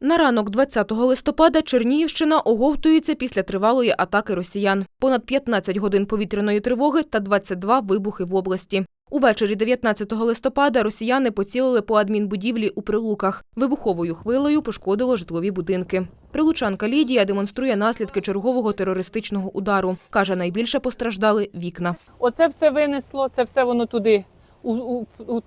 На ранок 20 листопада Чернігівщина оговтується після тривалої атаки росіян. Понад 15 годин повітряної тривоги та 22 вибухи в області. Увечері 19 листопада росіяни поцілили по адмінбудівлі у Прилуках. Вибуховою хвилею пошкодило житлові будинки. Прилучанка Лідія демонструє наслідки чергового терористичного удару. Каже, найбільше постраждали вікна. Оце все винесло, це все воно туди у- у-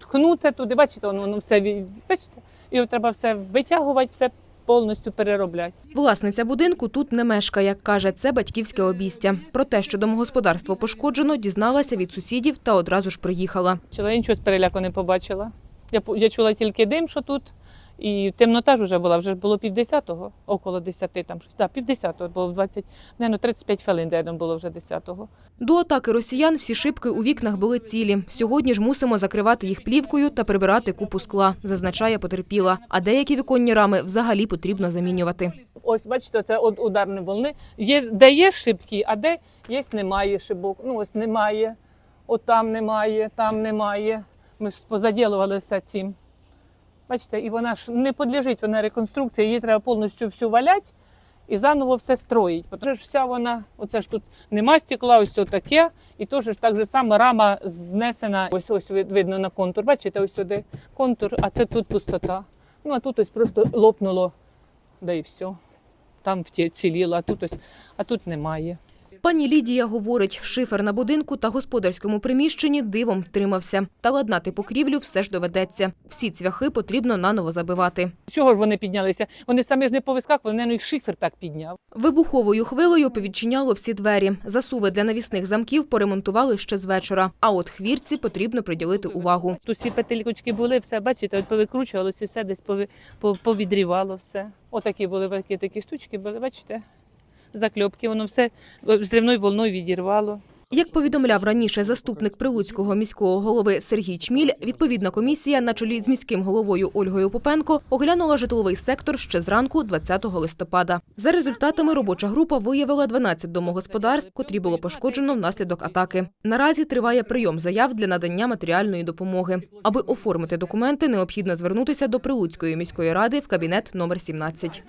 туди, бачите, воно, все бачите? І треба все витягувати, все повністю переробляти. Власниця будинку тут не мешкає. Каже, це батьківське обійстя. Про те, що домогосподарство пошкоджено, дізналася від сусідів та одразу ж приїхала. Чоловік з переляку не побачила. Я, я чула тільки дим, що тут, і темнота ж вже була, вже було півдесятого, около десяти, там щось. Так, півдесятого, було 20, не, ну 35 хвилин, де було вже десятого. До атаки росіян всі шибки у вікнах були цілі. Сьогодні ж мусимо закривати їх плівкою та прибирати купу скла, зазначає потерпіла. А деякі віконні рами взагалі потрібно замінювати. Ось бачите, це од- ударні волни. Є, де є шибки, а де є немає шибок. Ну ось немає, от там немає, там немає. Ми ж позаділували все цим. Бачите, і вона ж не підлежить вона реконструкції, її треба повністю всю валяти і заново все строїть. Тому що вся вона, оце ж тут нема стекла, ось таке, і теж так же само рама знесена. Ось ось вид- видно на контур. Бачите, ось сюди контур, а це тут пустота. Ну а тут ось просто лопнуло, да і все. Там вті- ціліло, а тут ось, а тут немає. Пані Лідія говорить, шифер на будинку та господарському приміщенні дивом втримався. Та ладнати покрівлю все ж доведеться. Всі цвяхи потрібно наново забивати. Чого ж вони піднялися? Вони самі ж не повискакували, вони їх шифер так підняв. Вибуховою хвилею повідчиняло всі двері. Засуви для навісних замків поремонтували ще з вечора. А от хвірці потрібно приділити увагу. Тут всі петелькочки були, все, бачите, от повикручувалося, все десь пові- повідрівало все. Отакі були великі такі штучки, були, бачите? Закльопки, воно все зривною волною відірвало. Як повідомляв раніше заступник прилуцького міського голови Сергій Чміль, відповідна комісія на чолі з міським головою Ольгою Попенко оглянула житловий сектор ще зранку 20 листопада. За результатами робоча група виявила 12 домогосподарств, котрі було пошкоджено внаслідок атаки. Наразі триває прийом заяв для надання матеріальної допомоги. Аби оформити документи, необхідно звернутися до Прилуцької міської ради в кабінет номер 17.